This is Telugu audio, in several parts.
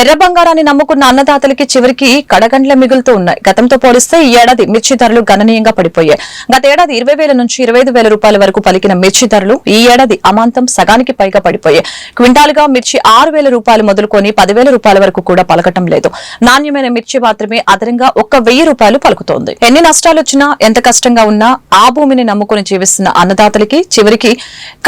ఎర్ర బంగారాన్ని నమ్ముకున్న అన్నదాతలకి చివరికి కడగండ్ల మిగులుతూ ఉన్నాయి. గతంతో పోలిస్తే ఈ ఏడాది మిర్చి ధరలు గణనీయంగా పడిపోయాయి. గత ఏడాది ఇరవై వేల నుంచి ఇరవై ఐదు వేల రూపాయల వరకు పలికిన మిర్చి ధరలు ఈ ఏడాది అమాంతం సగానికి పైగా పడిపోయాయి. క్వింటాలుగా మిర్చి ఆరు వేల రూపాయలు మొదలుకొని పదివేల రూపాయల వరకు కూడా పలకటం లేదు. నాణ్యమైన మిర్చి మాత్రమే అదనంగా ఒక్క వెయ్యి రూపాయలు పలుకుతోంది. ఎన్ని నష్టాలు వచ్చినా ఎంత కష్టంగా ఉన్నా ఆ భూమిని నమ్ముకుని జీవిస్తున్న అన్నదాతలకి చివరికి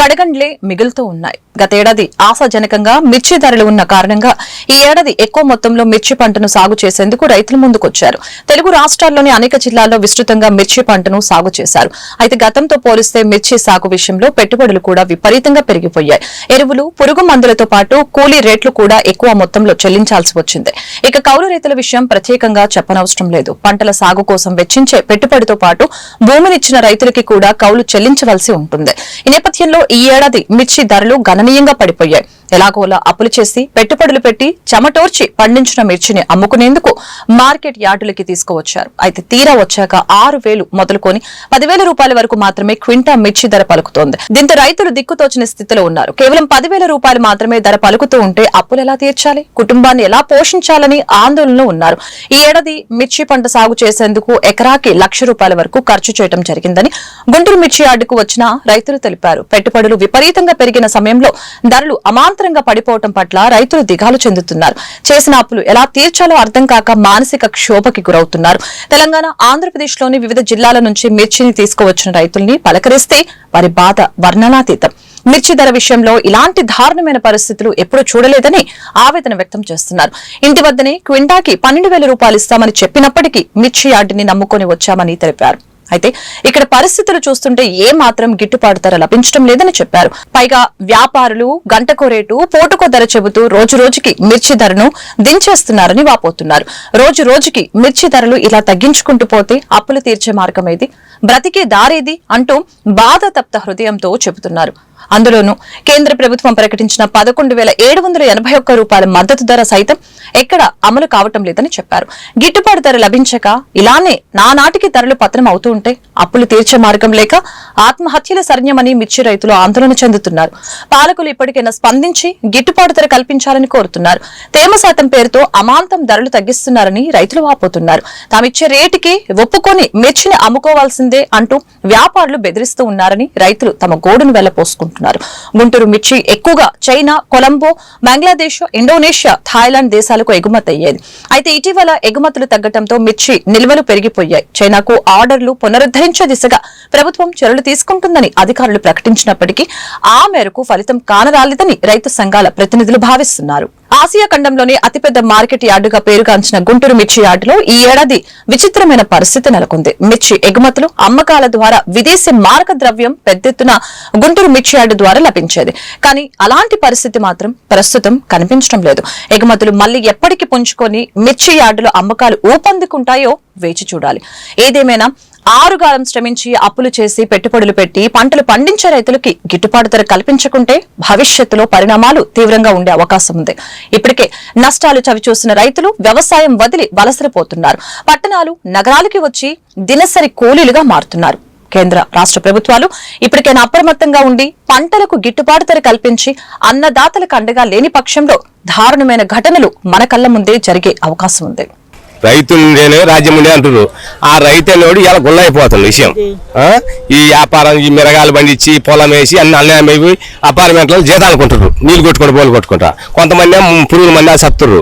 కడగండ్లే మిగులుతూ ఉన్నాయి. గతేడాది ఆశాజనకంగా మిర్చి ధరలు ఉన్న కారణంగా ఈ ఏడాది ఎక్కువ మొత్తంలో మిర్చి పంటను సాగు చేసేందుకు రైతులు ముందుకొచ్చారు. తెలుగు రాష్ట్రాల్లోని అనేక జిల్లాల్లో విస్తృతంగా మిర్చి పంటను సాగు చేశారు. అయితే గతంతో పోలిస్తే మిర్చి సాగు విషయంలో పెట్టుబడులు కూడా విపరీతంగా పెరిగిపోయాయి. ఎరువులు పురుగు మందులతో పాటు కూలీ రేట్లు కూడా ఎక్కువ మొత్తంలో చెల్లించాల్సి వచ్చింది. ఇక కౌలు రైతుల విషయం ప్రత్యేకంగా చెప్పనవసరం లేదు. పంటల సాగు కోసం వెచ్చించే పెట్టుబడితో పాటు భూమినిచ్చిన రైతులకి కూడా కౌలు చెల్లించవలసి ఉంటుంది. ఈ నేపథ్యంలో ఈ ఏడాది మిర్చి ధరలు గణనీయంగా పడిపోయాయి. ఎలాగోలా అప్పులు చేసి పెట్టుబడులు పెట్టి చెమటోర్చి పండించిన మిర్చిని అమ్ముకునేందుకు మార్కెట్ యార్డులకి తీసుకువచ్చారు. అయితే తీరా వచ్చాక ఆరు వేలు మొదలుకొని పదివేల రూపాయల వరకు మాత్రమే క్వింటా మిర్చి ధర పలుకుతోంది. దీంతో రైతులు దిక్కుతోచిన స్థితిలో ఉన్నారు. కేవలం పదివేల రూపాయలు మాత్రమే ధర పలుకుతూ ఉంటే అప్పులు ఎలా తీర్చాలి? కుటుంబాన్ని ఎలా పోషించాలని ఆందోళనలో ఉన్నారు. ఈ ఏడాది మిర్చి పంట సాగు చేసేందుకు ఎకరాకి లక్ష రూపాయల వరకు ఖర్చు చేయడం జరిగిందని గుంటూరు మిర్చి యార్డుకు వచ్చిన రైతులు తెలిపారు. పెట్టుబడులు విపరీతంగా పెరిగిన సమయంలో ధరలు అమాంతరంగా పడిపోవటం పట్ల రైతులు దిగాలు చెందుతున్నారు. చేసిన అప్పులు ఎలా తీర్చాలో అర్థం కాక మానసిక క్షోభకి గురవుతున్నారు. తెలంగాణ ఆంధ్రప్రదేశ్లోని వివిధ జిల్లాల నుంచి మిర్చిని తీసుకువచ్చిన రైతుల్ని పలకరిస్తే వారి బాధ వర్ణనాతీతం. మిర్చి ధర విషయంలో ఇలాంటి దారుణమైన పరిస్థితులు ఎప్పుడూ చూడలేదని ఆవేదన వ్యక్తం చేస్తున్నారు. ఇంటి వద్దనే క్వింటాకి పన్నెండు వేల రూపాయలు ఇస్తామని చెప్పినప్పటికీ మిర్చి యార్డుని నమ్ముకొని వచ్చామని తెలిపారు. అయితే ఇక్కడ పరిస్థితులు చూస్తుంటే ఏ మాత్రం గిట్టుబాటు ధర లభించడం లేదని చెప్పారు. పైగా వ్యాపారులు గంటకో రేటు పోటుకో ధర చెబుతూ రోజు రోజుకి మిర్చి ధరను దించేస్తున్నారని వాపోతున్నారు. రోజు రోజుకి మిర్చి ధరలు ఇలా తగ్గించుకుంటూ పోతే అప్పులు తీర్చే మార్గం ఏది? బ్రతికే దారేది? అంటూ బాధ తప్త హృదయంతో చెబుతున్నారు. అందులోనూ కేంద్ర ప్రభుత్వం ప్రకటించిన పదకొండు వేల ఏడు వందల ఎనభై ఒక్క రూపాయల మద్దతు ధర సైతం ఎక్కడ అమలు కావటం లేదని చెప్పారు. గిట్టుబాటు ధర లభించక ఇలానే నానాటికి ధరలు పతనం అవుతూ ఉంటే అప్పులు తీర్చే మార్గం లేక ఆత్మహత్యల సరణ్యమని మిర్చి రైతులు ఆందోళన చెందుతున్నారు. పాలకులు ఇప్పటికైనా స్పందించి గిట్టుబాటు ధర కల్పించాలని కోరుతున్నారు. తేమ శాతం పేరుతో అమాంతం ధరలు తగ్గిస్తున్నారని రైతులు వాపోతున్నారు. తామిచ్చే రేటుకి ఒప్పుకొని మిర్చిని అమ్ముకోవాల్సిందే అంటూ వ్యాపారులు బెదిరిస్తూ ఉన్నారని రైతులు తమ గోడును వెళ్ళపోసుకుంటున్నారు. గుంటూరు మిర్చి ఎక్కువగా China Colombo Bangladesh Indonesia Thailand దేశాలకు ఎగుమతి అయ్యేది. అయితే ఇటీవల ఎగుమతులు తగ్గడంతో మిర్చి నిల్వలు పెరిగిపోయాయి. చైనాకు ఆర్డర్లు పునరుద్ధరించే దిశగా ప్రభుత్వం చర్యలు తీసుకుంటుందని అధికారులు ప్రకటించినప్పటికీ ఆ మేరకు ఫలితం కానరాలేదని రైతు సంఘాల ప్రతినిధులు భావిస్తున్నారు. ఆసియా ఖండంలోనే అతిపెద్ద మార్కెట్ యార్డుగా పేరుగాంచిన గుంటూరు మిర్చి యార్డులో ఈ ఏడాది విచిత్రమైన పరిస్థితి నెలకొంది. మిర్చి ఎగుమతులు అమ్మకాల ద్వారా విదేశీ మారక ద్రవ్యం పెద్దెత్తున గుంటూరు మిర్చి యార్డు ద్వారా లభించేది. కానీ అలాంటి పరిస్థితి మాత్రం ప్రస్తుతం కనిపించడం లేదు. ఎగుమతులు మళ్ళీ ఎప్పటికి పుంజుకొని మిర్చి యార్డులో అమ్మకాలు ఊపందుకుంటాయో వేచి చూడాలి. ఏదేమైనా ఆరుగాలం శ్రమించి అప్పులు చేసి పెట్టుబడులు పెట్టి పంటలు పండించే రైతులకి గిట్టుబాటు ధర కల్పించకుంటే భవిష్యత్తులో పరిణామాలు తీవ్రంగా ఉండే అవకాశం ఉంది. ఇప్పటికే నష్టాలు చవిచూసిన రైతులు వ్యవసాయం వదిలి వలసరిపోతున్నారు. పట్టణాలు నగరాలకి వచ్చి దినసరి కూలీలుగా మారుతున్నారు. కేంద్ర రాష్ట్ర ప్రభుత్వాలు ఇప్పటికైనా అప్రమత్తంగా ఉండి పంటలకు గిట్టుబాటు ధర కల్పించి అన్నదాతలకు అండగా లేని పక్షంలో దారుణమైన ఘటనలు మన కళ్ళ ముందే జరిగే అవకాశం ఉంది. రైతులు ఉండేనే రాజ్యం ఉండే అంటారు ఆ రైతు అనేవాడు ఇలా గుల్లైపోతుంది విషయం? ఈ వ్యాపారం ఈ మిరగాలు పండించి పొలం వేసి అన్ని అన్యాయం అయిపోయి అపార్ట్మెంట్లో జీతాలు కొంటారు నీళ్ళు కొట్టుకుంటూ పోలు కొట్టుకుంటా. కొంతమంది పురుగుల మంది సత్తురు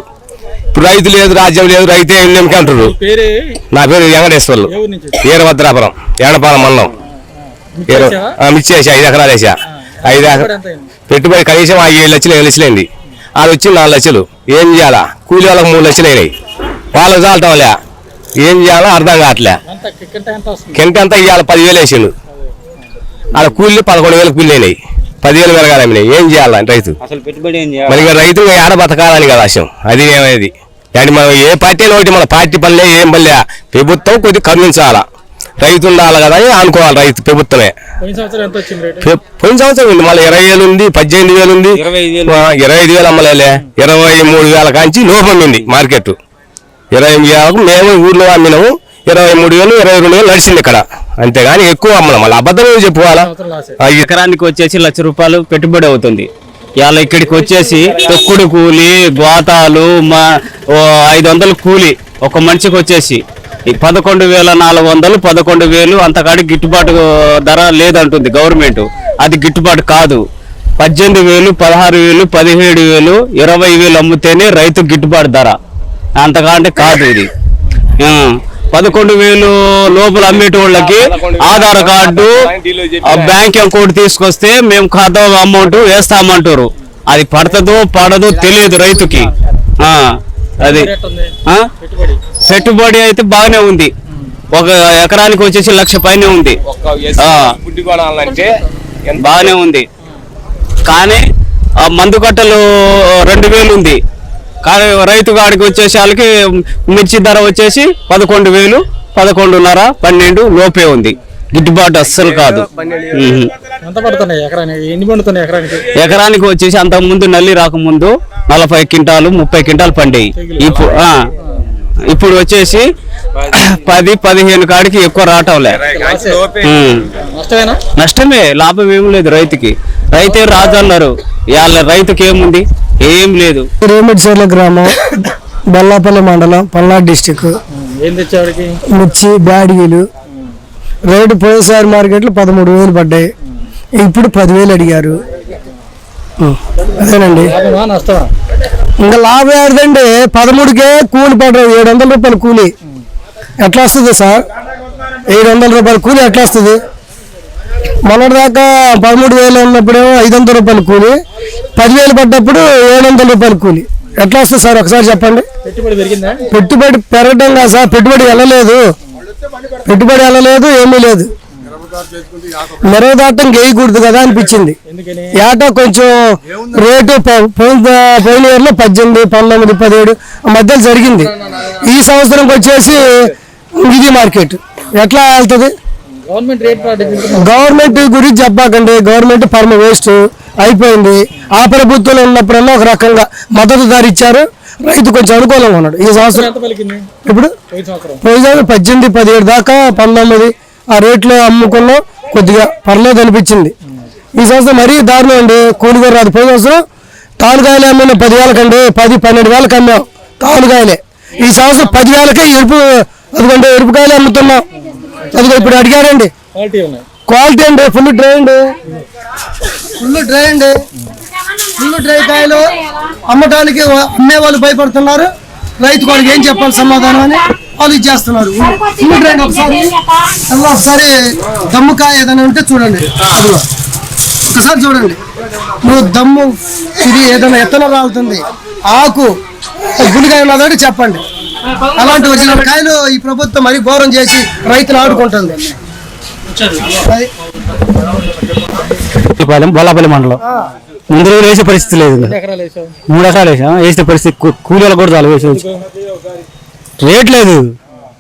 ఇప్పుడు రైతు లేదు రాజ్యం లేదు రైతే ఏమికి అంటారు నా పేరు వెంకటేశ్వర్లు. వీరభద్రాపురం ఏడపాలెం మండలం. వేసా ఐదు ఎకరాలు వేసా. ఐదు పెట్టుబడి కనీసం ఆ ఏడు లక్షలు ఏడు లక్షలు అయింది. అది వచ్చి నాలుగు లక్షలు. ఏం చేయాలా? కూలి వాళ్ళకి మూడు లక్షలు అయినాయి. వాళ్ళకి చాలటం లే. ఏం చేయాలో అర్థం కావట్లే. ఎంత కిక్కంట ఎంత వస్తుంది కింద అంతా ఇవాళ పదివేలు వేసిండు. వాళ్ళ కూలి పదకొండు వేలు కూలి అయినాయి. పదివేలు పెరగాలి ఏం చేయాలి రైతు? అసలు పెట్టుబడి ఏం మరి రైతు ఏడ బతకాలని కదా ఆశయం అది ఏమనేది కానీ మనం ఏ పార్టీ ఒకటి మన పార్టీ పనిలే ఏం పనిలే. ప్రభుత్వం కొద్దిగా కరుణించాలా? రైతు ఉండాలి కదా అని అనుకోవాలి రైతు ప్రభుత్వమే. పోయిన సంవత్సరం ఉంది. మళ్ళీ ఇరవై వేలు ఉంది పద్దెనిమిది వేలు ఉంది. ఇరవై ఐదు వేలు. ఆ, ఇరవై ఐదు వేలు అమ్మలేలే ఇరవై మూడు వేల కాంచి లోపం ఉంది మార్కెట్. ఇరవై ఎనిమిది వేలకు మేము ఊర్లో అమ్మినాము. ఇరవై మూడు వేలు ఇరవై రెండు వేలు నడిచింది ఇక్కడ. అంతేగాని ఎక్కువ అమ్మడం. మళ్ళీ అబద్ధం చెప్పుకోవాలా? ఎకరానికి వచ్చేసి లక్ష రూపాయలు పెట్టుబడి అవుతుంది. ఇవాళ ఇక్కడికి వచ్చేసి తొక్కుడు కూలి గోతాలు మా ఓ ఐదు వందలు కూలి ఒక మనిషికి వచ్చేసి. ఈ పదకొండు వేల నాలుగు వందలు పదకొండు వేలు అంతకాడి గిట్టుబాటు ధర లేదంటుంది గవర్నమెంట్. అది గిట్టుబాటు కాదు. పద్దెనిమిది వేలు పదహారు వేలు పదిహేడు వేలు ఇరవై వేలు అమ్మితేనే రైతు గిట్టుబాటు ధర. అంతకంటే కాదు ఇది. పదకొండు వేలు లోపల అమ్మేటోళ్ళకి ఆధార్ కార్డు ఆ బ్యాంక్ అకౌంట్ తీసుకొస్తే మేము ఖాతా అమౌంట్ వేస్తామంటారు. అది పడుతుందో పడదో తెలియదు రైతుకి. ఆ, అది? పెట్టుబడి అయితే బాగానే ఉంది. ఒక ఎకరానికి వచ్చేసి లక్ష పైనే ఉంది. బాగానే ఉంది. కానీ ఆ మందు కట్టలు రెండు వేలు ఉంది. కానీ రైతు కాడికి వచ్చేసి వాళ్ళకి మిర్చి ధర వచ్చేసి పదకొండు వేలు పదకొండున్నర పన్నెండు లోపే ఉంది. గిట్టుబాటు అస్సలు కాదు. ఎకరానికి? వచ్చేసి అంతకు ముందు నల్లి రాకముందు నలభై క్వింటాలు ముప్పై క్వింటాలు పండేవి ఇప్పుడు ఇప్పుడు వచ్చేసి పది పదిహేను కాడికి ఎక్కువ రావటంలే. నష్టమే లాభం ఏం లేదు రైతుకి. రైతే రాజు అన్నారు ఇవాళ రైతుకి ఏముంది? ఏం లేదు. రేమడిచేర్ల గ్రామం బొల్లాపల్లి మండలం పల్నాడు డిస్టిక్. మిర్చి బ్యాడీలు రేటు పోయినసారి మార్కెట్లో పదమూడు వేలు పడ్డాయి. ఇప్పుడు పదివేలు అడిగారు. అదేనండి. ఇంకా లాభం ఏదండి పదమూడుకే కూలి పడ్డారు ఏడు వందల రూపాయలు కూలి. ఎట్లా వస్తుంది సార్? ఏడు వందల రూపాయల కూలి ఎట్లా వస్తుంది? మొన్నటి దాకా పదమూడు వేలు ఉన్నప్పుడేమో ఐదు వందల రూపాయల కూలి. పదివేలు పడ్డప్పుడు ఏడు వందల రూపాయల కూలి. ఎట్లా వస్తుంది సార్? ఒకసారి చెప్పండి. పెట్టుబడి పెరగడం కాదు సార్. పెట్టుబడి వెళ్ళలేదు. పెట్టుబడి వెళ్ళలేదు ఏమీ లేదు. మెరవ దాటం గేయకూడదు కదా అనిపించింది. ఎందుకని? ఏటా కొంచెం రేటు ప- పోయిన ఇయర్లో పద్దెనిమిది పంతొమ్మిది పదిహేడు మధ్యలో జరిగింది. ఈ సంవత్సరంకి వచ్చేసి ఇది మార్కెట్. ఎట్లా వెళ్తుంది? గవర్నమెంట్ రేట్ పాటించుకుంటున్నాం గవర్నమెంట్ గురించి చెప్పాకండి. గవర్నమెంట్ పరమ వేస్ట్ అయిపోయింది. ఆ ప్రభుత్వంలో ఉన్నప్పుడల్లా ఒక రకంగా మద్దతు ధర ఇచ్చారు. రైతు కొంచెం అనుకూలంగా ఉన్నాడు. ఈ సంవత్సరం ఇప్పుడు పోయిన పద్దెనిమిది పదిహేడు దాకా పంతొమ్మిది ఆ రేట్లో అమ్ముకున్నాం కొద్దిగా పర్లేదు అనిపించింది. ఈ సంవత్సరం మరీ దారుణం అండి. కూలిగా రాదు. పోయిన సంవత్సరం తాలుగాయలు అమ్మిన. పదివేలకండి పది పన్నెండు వేలకు అమ్మాం. తాలుగాయలే. ఈ సంవత్సరం పదివేలకే ఎరుపు అదిగోండి ఎరుపుకాయలు అమ్ముతున్నాం. అదిగో ఇప్పుడు అడిగారండి. క్వాలిటీ అండి. ఫుల్ డ్రై అండి. ఫుల్ డ్రై అండి. ఫుల్ డ్రై కాయలు అమ్మటానికి అమ్మే వాళ్ళు భయపడుతున్నారు. రైతు వాళ్ళకి ఏం చెప్పాలి సమాధానం అని? వాళ్ళు డ్రై అండి ఒకసారి. ఒకసారి దమ్ముకాయ ఏదైనా ఉంటే చూడండి. ఒకసారి చూడండి. నువ్వు దమ్ము ఇది ఏదైనా ఎత్తన రాలుతుంది. ఆకు గుడికాయ ఉన్నదంటే చెప్పండి. అలాంటి వచ్చిన కాయలు ఈ ప్రభుత్వం మరీ ఘోరం చేసి రైతులు ఆడుకుంటుంది. బొల్లాపల్లి మండలం. ముందు రోజులు వేసే పరిస్థితి లేదు మూడు ఎకరాలు వేసాం. వేసే పరిస్థితి కూలీలు కూడా చాలు వేసే. రేట్ లేదు.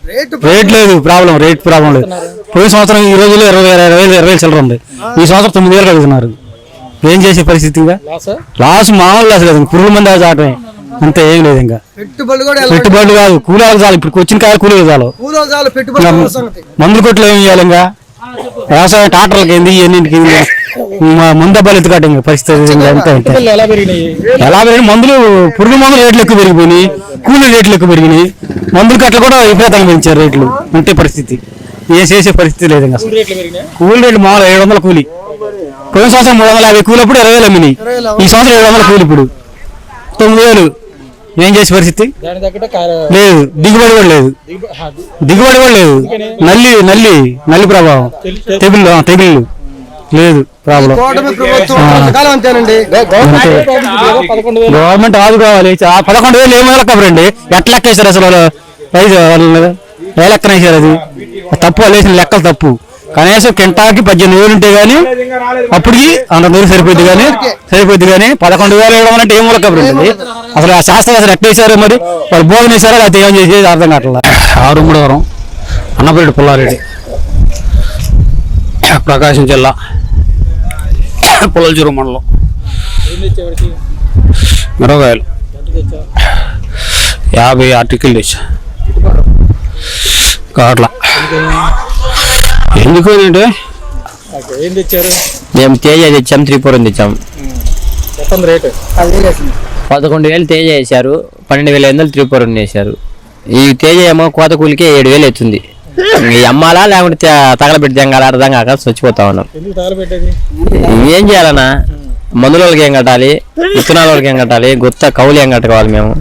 రేటు రేట్ లేదు ప్రాబ్లం రేట్ ప్రాబ్లం లేదు. పోయిన సంవత్సరం ఈ రోజుల్లో ఇరవై వేల ఇరవై వేలు ఇరవై వేలు చిల్లర ఉంది. ఈ సంవత్సరం తొమ్మిది వేలు అడుగుతున్నారు ఏం చేసే పరిస్థితి ఇంకా? లాసా లాస్ మామూలు లాస్ లేదు. పురుగుల మంది చాటమే అంతే ఏం లేదు ఇంకా. పెట్టుబడులు కాదు కూలీలకు చాలు. ఇప్పుడు వచ్చిన కాదు కూలీలు చాలు. మందుల కొట్లు ఏం చేయాలి ఇంకా? వ్యవసాయం ట్రాక్టర్లకి ఏంది ఎన్నింటికి ముందబ్బాలు ఎత్తుకాట ఇంకా పరిస్థితి అంతే ఎలా పెరిగినాయి? ఎలా పెరిగి మందులు పురుగు మందులు రేట్లు ఎక్కువ పెరిగిపోయినాయి కూలీ రేట్లు ఎక్కువ పెరిగినాయి. మందుల కట్టలు కూడా విపరీతంగా పెంచారు రేట్లు అంతే పరిస్థితి. ఏ చేసే పరిస్థితి లేదు ఇంకా అసలు. కూలీ రేట్లు మామూలు ఏడు వందల కూలి. పోయిన సంవత్సరం మూడు వందల యాభై కూలి అప్పుడు ఇరవై వేలు అమ్మినాయి ఈ సంవత్సరం ఏడు వందల కూలి ఇప్పుడు. తొమ్మిది వేలు. ఏం చేసే పరిస్థితి? లేదు దిగుబడి కూడా లేదు. దిగుబడి కూడా లేదు. నల్లి నల్లి నల్లి ప్రభావం. తెగుళ్ళు తెగుళ్ళు. లేదు ప్రాబ్లం. గవర్నమెంట్ ఆదుకోవాలి ఆ. పదకొండు వేలు ఏమో ఎట్లా లెక్కేశారు అసలు వాళ్ళు? రైతు వాళ్ళు ఏ లెక్కన వేసారు అది? తప్పు వాళ్ళు వేసిన లెక్కలు తప్పు. కనీసం కింటాకి పద్దెనిమిది వేలు ఉంటే గానీ అప్పటికి అంత నూరు సరిపోద్ది కానీ సరిపోద్ది కానీ పదకొండు వేలు ఇవ్వడం అంటే ఏమో ఉంటుంది అసలు ఆ శాస్త్రం అసలు ఎట్టేశారు మరి వాళ్ళు భోజనం వేసారో అది ఏం చేసేది అర్థం కావట్లేదు. ఆరు మూడవరం అన్నపరెడ్డి పుల్లారెడ్డి ప్రకాశం జిల్లా పుల్లలచూరు మండలం. మిరగాయలు యాభై ఆర్టికల్ తెచ్చా. కావట్లా ఎందుకు ఏం తెచ్చారు? మేము తేజ తెచ్చాం త్రిపురం తెచ్చాం. రేటు? పదకొండు వేలు తేజ వేశారు పన్నెండు వేల ఐదు వందలు త్రిపురం వేశారు. ఈ తేజ ఏమో కోత కూలికి ఏడు వేలు అవుతుంది అమ్మాలా లేకుంటే తగలబెట్టి తెంగాలి అర్థం కాక చచ్చిపోతా ఉన్నాం. ఏం చేయాలన్నా మందుల వాళ్ళకి ఏం కట్టాలి విత్తనాల వాళ్ళకి ఏం కట్టాలి గుత్త కౌలు ఏం కట్టుకోవాలి మేము.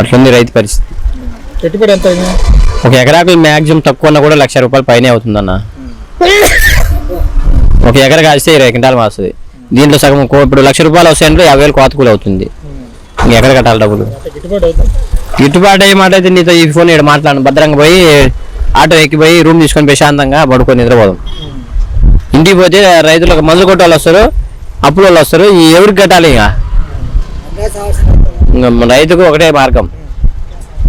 అట్లుంది రైతు పరిస్థితి. పెట్టుబడి ఎంత ఒక ఎకరాకు మ్యాక్సిమం తక్కువ ఉన్నా కూడా లక్ష రూపాయలు పైనే అవుతుందన్న. ఒక ఎకర కాస్తే ఇరవై క్వింటాలు మాస్తుంది దీంట్లో సగం ఇప్పుడు లక్ష రూపాయలు వస్తాయంటే యాభై వేలు కోతకూలు అవుతుంది. ఇంక కట్టాలి డబ్బులు? గిట్టుబాటు అయ్యే అయ్యి మాట అయితే నీతో ఈ ఫోన్ ఇక్కడ మాట్లాడను. భద్రంగా పోయి ఆటో ఎక్కిపోయి రూమ్ తీసుకొని ప్రశాంతంగా పడుకొని నిద్రపోదాం. ఇంటికి పోతే రైతులకు మందులు కొట్టే వాళ్ళు వస్తారు. అప్పుల వాళ్ళు వస్తారు ఎవరికి కట్టాలి ఇక? ఇంకా రైతుకు ఒకటే మార్గం.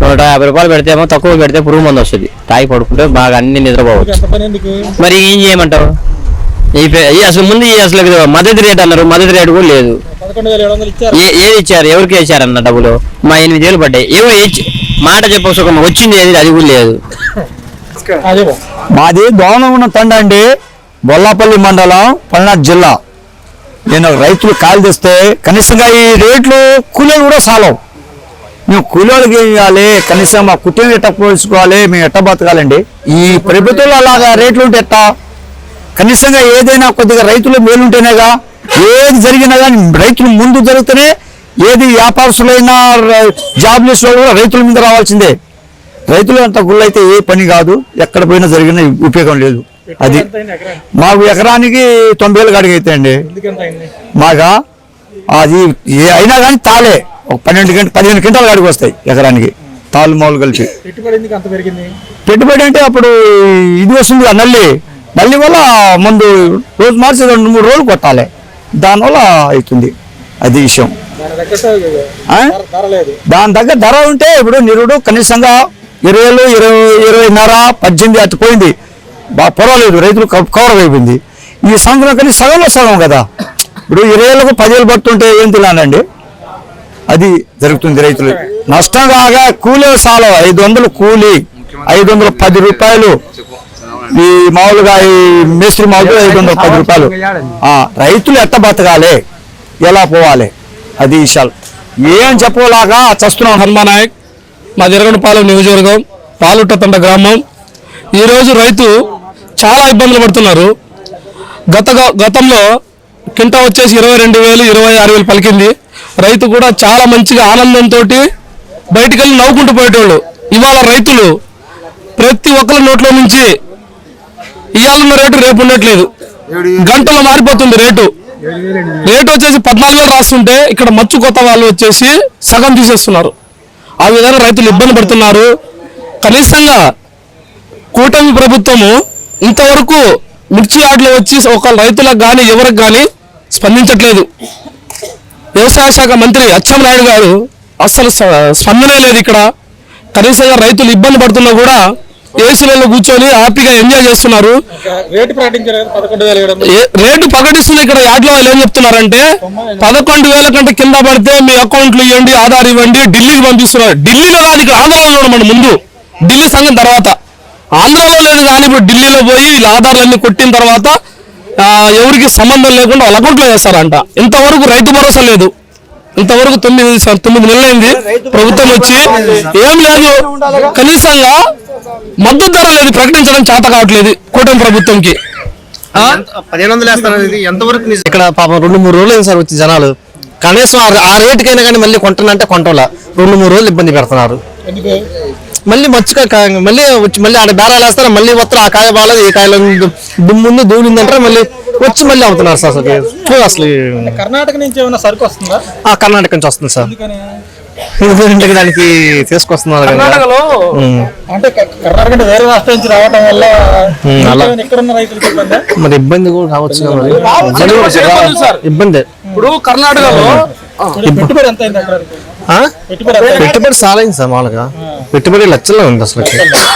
నూట యాభై రూపాయలు పెడితేమో తక్కువ పెడితే పురుగు మందు వస్తుంది. తాగి పడుకుంటే బాగా అన్ని నిద్రపోవచ్చు. మరి ఏం చేయమంటారు ఈ అసలు ముందు ఈ అసలు మద్దతు రేట్ అన్నారు మద్దతు రేట్ కూడా లేదు. ఏది ఇచ్చారు? ఎవరికి ఇచ్చారన్న డబ్బులు? మా ఎనిమిది వేలు పడ్డాయి. ఏవో ఇచ్చి- మాట చెప్పక సుఖం వచ్చింది ఏది? అది కూడా లేదు. మాది దోమనగుండం తండ అండి. బొల్లాపల్లి మండలం పల్నాడు జిల్లా. నేను రైతులు కాలు తెస్తే కనీసంగా ఈ రేట్లు కూలీలు కూడా సాలవు. మేము కూలీలకు ఏం చేయాలి కనీసం మా కుటుంబం ఎట్ట పోల్చుకోవాలి? మేము ఎట్ట బతకాలండి? ఈ ప్రభుత్వంలో అలాగా రేట్లు ఉంటే ఎట్టా? కనీసంగా ఏదైనా కొద్దిగా రైతులు మేలుంటేనేగా ఏది జరిగినా కానీ రైతులు ముందు జరిగితేనే ఏది వ్యాపారస్తులైనా జాబ్ లిస్ట్లో కూడా రైతుల మీద రావాల్సిందే. రైతులు అంత గుళ్ళైతే ఏ పని కాదు ఎక్కడ పోయినా జరిగిన ఉపయోగం లేదు. అది మాకు ఎకరానికి తొంభై వేలు కాడికి అయితే అండి మాగా అది ఏ అయినా కానీ తాలే. ఒక పన్నెండు గంట పదిహేను క్వింటాలు కాడికి వస్తాయి ఎకరానికి. తాళ్ళు మాలు కలిపి. పెట్టుబడి అంటే అప్పుడు ఇది వస్తుంది కదా నల్లి. నల్లి వల్ల ముందు రోజు మార్చి రెండు మూడు రోజులు కొట్టాలి. దానివల్ల అవుతుంది. అది విషయం. దాని దగ్గర ధర ఉంటే ఇప్పుడు నిరుడు కనీసంగా ఇరవై వేలు ఇరవై ఇరవైన్నర పద్దెనిమిది అటు పోయింది. బాగా పర్వాలేదు రైతులు కవ- కవర్ అయిపోయింది. ఈ సంవత్సరం కానీ సగంలో సగం కదా. ఇప్పుడు ఇరవై వేలకు పదివేలు పడుతుంటే ఏం తినాలండి? అది జరుగుతుంది రైతులు. నష్టం కాగా కూలీ సాలో ఐదు వందలు కూలి ఐదు వందల పది రూపాయలు. ఈ మామూలుగా ఈ మేస్త్రి మామూలు ఐదు వందల పది రూపాయలు. రైతులు ఎట్ట బతకాలి? ఎలా పోవాలి? అది విషయాలు ఏం చెప్పలాగా చస్తున్నాం. హనుమానాయక్ మా జరగనపాలెం నియోజకవర్గం పాలుట్టతండ గ్రామం. ఈరోజు రైతు చాలా ఇబ్బందులు పడుతున్నారు. గత గతంలో కింట వచ్చేసి ఇరవై రెండు వేలు ఇరవై ఆరు వేలు పలికింది. రైతు కూడా చాలా మంచిగా ఆనందంతో బయటికి వెళ్ళి నవ్వుకుంటూ పోయేటోళ్ళు. ఇవాళ రైతులు ప్రతి ఒక్కరి నోట్లో నుంచి ఇవాళ రేటు రేపు ఉండట్లేదు. గంటలో మారిపోతుంది రేటు. రేటు వచ్చేసి పద్నాలుగు వేలు రాస్తుంటే ఇక్కడ మచ్చు కొత్త వాళ్ళు వచ్చేసి సగం తీసేస్తున్నారు. ఆ విధంగా రైతులు ఇబ్బంది పడుతున్నారు. కనీసంగా కూటమి ప్రభుత్వము ఇంతవరకు మిర్చి యార్డులో వచ్చి ఒక రైతులకు కానీ ఎవరికి కానీ స్పందించట్లేదు. వ్యవసాయ శాఖ మంత్రి అచ్చెన్నాయుడు గారు అస్సలు స్ప- స్పందనే లేదు ఇక్కడ. కనీసంగా రైతులు ఇబ్బంది పడుతున్నా కూడా ఏసీలలో కూర్చొని హ్యాపీగా ఎంజాయ్ చేస్తున్నారు. రేటు ప్రకటిస్తుంది ఇక్కడ యాడ్లో వాళ్ళు ఏం చెప్తున్నారంటే పదకొండు వేల కంటే కింద పడితే మీ అకౌంట్లు ఇవ్వండి ఆధార్ ఇవ్వండి ఢిల్లీకి పంపిస్తున్నారు. ఢిల్లీలో కాదు ఇక్కడ ఆంధ్రాలో మన ముందు. ఢిల్లీ సంఘం తర్వాత. ఆంధ్రాలో లేదు కానీ ఇప్పుడు ఢిల్లీలో పోయి వీళ్ళ ఆధార్లన్నీ కొట్టిన తర్వాత ఎవరికి సంబంధం లేకుండా వాళ్ళ అకౌంట్లో వేస్తారంట ఇంతవరకు రైతు భరోసా లేదు. ఇంతవరకు తొమ్మిది తొమ్మిది నెలలైంది. ప్రభుత్వం వచ్చి ఏం లేదు. కనీసంగా మద్దతు ధర లేదు. ప్రకటించడం చేత కావట్లేదు కూటమి ప్రభుత్వంకి? ఇక్కడ పాపం రెండు మూడు రోజులు అయింది సార్ వచ్చి జనాలు. కనీసం ఆ- రేటుకైనా కానీ మళ్ళీ కొంటానంటే కొంటోలా. రెండు మూడు రోజులు ఇబ్బంది పెడుతున్నారు. ఎందుకు? మళ్ళీ మచ్చుక మళ్ళీ వచ్చి మళ్ళీ ఆడ బేరాలు వేస్తారు మళ్ళీ వస్తారు ఆ కాయ బాగాలేదు ఈ కాయలో దుమ్ముంది ధూళిందంటారు మళ్ళీ వచ్చి మళ్ళీ అమ్ముతున్నారు సార్ అసలు. అసలు కర్ణాటక నుంచి ఏమైనా సరుకు వస్తుందా? ఆ కర్ణాటక నుంచి వస్తుంది సార్. దానికి తీసుకొస్తున్నారు కదా. కర్ణాటకలో ఉమ్. అంటే క- కర్ణాటక అంటే వేరే రాష్ట్రం నుంచి రావడం వల్ల అలా. ఇంకేమైనా ఇక్కడ ఉన్న రైతులకు ఇబ్బందా? మరి ఇబ్బంది కూడా మరి. ఇబ్బంది. ఇప్పుడు కర్ణాటకలో పెట్టుబడి ఎంత? పెట్టుబడి చాలా అయింది? సార్ మామూలుగా. పెట్టుబడి లక్షల్లో ఉంది అసలు.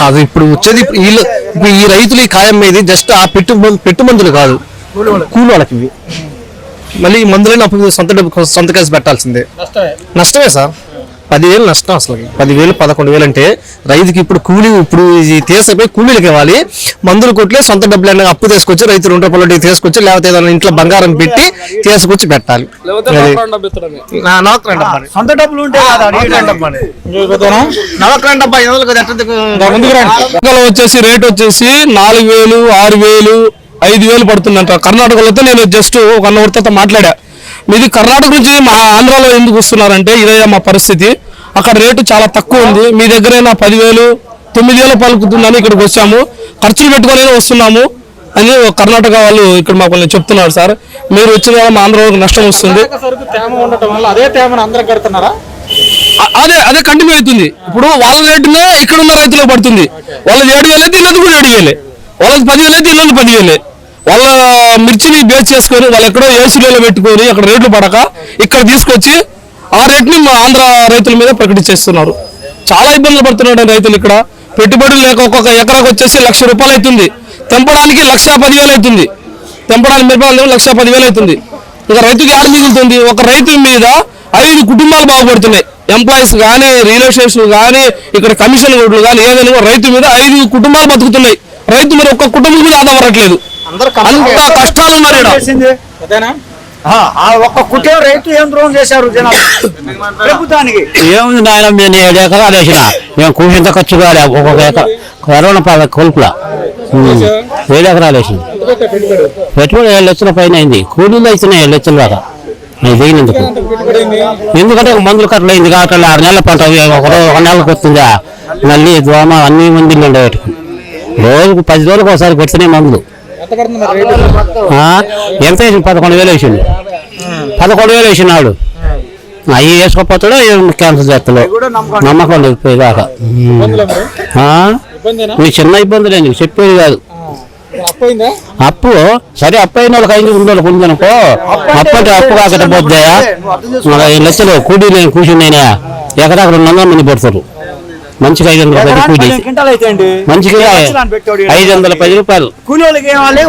అది ఇప్పుడు వచ్చేది ఇప్పుడు వీళ్ళు ఇప్పుడు ఈ రైతులు ఈ ఖాయం మీద జస్ట్ ఆ పెట్టు పెట్టు మందులు కాదు. కూలి వాళ్ళకి ఇవి. మళ్ళీ ఈ మందులైన అప్పుడు సొంత డబ్బు సొంత కలిసి పెట్టాల్సిందే. నష్టమే సార్. పదివేలు నష్టం అసలు పదివేలు పదకొండు వేలు అంటే రైతుకి ఇప్పుడు కూలీ ఇప్పుడు ఇది తీసపోయి కూలీలకు ఇవ్వాలి. మందులు కొట్లే సొంత డబ్బులు అన్నీ అప్పు తీసుకొచ్చి రైతు రెండు రూపాయలు తీసుకొచ్చి లేకపోతే ఏదైనా ఇంట్లో బంగారం పెట్టి తీసుకొచ్చి పెట్టాలి. సొంత డబ్బులు ఉంటే వచ్చేసి రేట్ వచ్చేసి నాలుగు వేలు ఆరు వేలు ఐదు వేలు పడుతుందంట. కర్ణాటకలో నేను జస్ట్ ఒక అన్న వృత్తంతో మాట్లాడా. మీది కర్ణాటక నుంచి మా ఆంధ్రాలో ఎందుకు వస్తున్నారంటే ఇదే మా పరిస్థితి. అక్కడ రేటు చాలా తక్కువ ఉంది. మీ దగ్గరైనా పదివేలు తొమ్మిది వేలు పలుకుతుందని ఇక్కడికి వచ్చాము. ఖర్చులు పెట్టుకొని వస్తున్నాము అని కర్ణాటక వాళ్ళు ఇక్కడ మాకు చెప్తున్నారు సార్. మీరు వచ్చిన వల్ల మా ఆంధ్ర నష్టం వస్తుంది. అదే అదే అదే కంటిన్యూ అవుతుంది. ఇప్పుడు వాళ్ళ రేటునే ఇక్కడ ఉన్న రైతులకు పడుతుంది. వాళ్ళది ఏడు వేలు అయితే ఇల్లది కూడా ఏడు వేలే. వాళ్ళకి పదివేలు అయితే ఇల్లది పదివేలే. వాళ్ళ మిర్చిని బేస్ చేసుకొని వాళ్ళు ఎక్కడో ఏసీలో పెట్టుకొని అక్కడ రేట్లు పడక ఇక్కడ తీసుకొచ్చి ఆ రేట్ని మా ఆంధ్ర రైతుల మీద ప్రకటించేస్తున్నారు. చాలా ఇబ్బందులు పడుతున్నాడు రైతులు ఇక్కడ. పెట్టుబడులు లేక ఒక్కొక్క ఎకరాకు వచ్చేసి లక్ష రూపాయలు అవుతుంది. తెంపడానికి లక్ష పదివేలు అవుతుంది. తెంపడానికి మిరపకాయలు లక్ష పదివేలు అవుతుంది. ఇక రైతుకి ఆడ మిగులుతుంది? ఒక రైతు మీద ఐదు కుటుంబాలు బాగుపడుతున్నాయి. ఎంప్లాయీస్ కానీ రియల్ ఎస్టేట్స్ కానీ ఇక్కడ కమిషన్ కోడ్లు కానీ ఏదైనా రైతు మీద ఐదు కుటుంబాలు బతుకుతున్నాయి. రైతు మరి ఒక్క కుటుంబం మీద ఆదా పడట్లేదు. అంత కష్టాలు ఉన్నారు ఒక్క కుటే రైతు ఏం ద్రోహం చేశారు జనాలు? ప్రభుత్వానికి. ఏముంది నాయన మేము ఏడు ఎకరాలు వేసిన. మేము కూసింత ఖర్చు కాలే? ఒక్కొక్క ఎకరా కరోనా పాల కొలుపుల. ఏడు ఎకరాలు వేసింది పెట్టుబడి? ఏడు లక్షల పైన అయింది. కూలీలు అవుతున్నాయి ఏడు లక్షల దాకా. నేను దిగినందుకు. ఎందుకంటే ఒక మందులు కట్టలు అయింది కాబట్టి ఆరు నెలల పంట ఒక ఒక నెలకు వస్తుందా? మళ్ళీ దోమ అన్ని మందులు ఉండే వాటికి రోజుకు పది రోజులకు ఒకసారి కొడుతున్నాయి మందులు. ఎంత వేసింది పదకొండు వేలు వేసిండు. పదకొండు వేలు వేసినాడు అవి వేసుకోపోతాడో ఏం క్యాన్సల్ చేస్తాడు. నమ్మకం లేదు పోయేదాకా ఇవి చిన్న ఇబ్బందులే నీకు చెప్పేది కాదు. అప్పు సరే అప్పు అయిన వాళ్ళకి అయింది ఉన్న వాళ్ళకి ఉంది అనుకో. అప్పు అంటే అప్పు కాకట ఈ లక్షలు కూడి నేను. రెండు వందల మంది పడతారు. మంచిగా ఐదు వందల పది అండి మంచిగా ఐదు వందల పది రూపాయలు. కూలి వాళ్ళకి వాళ్ళకి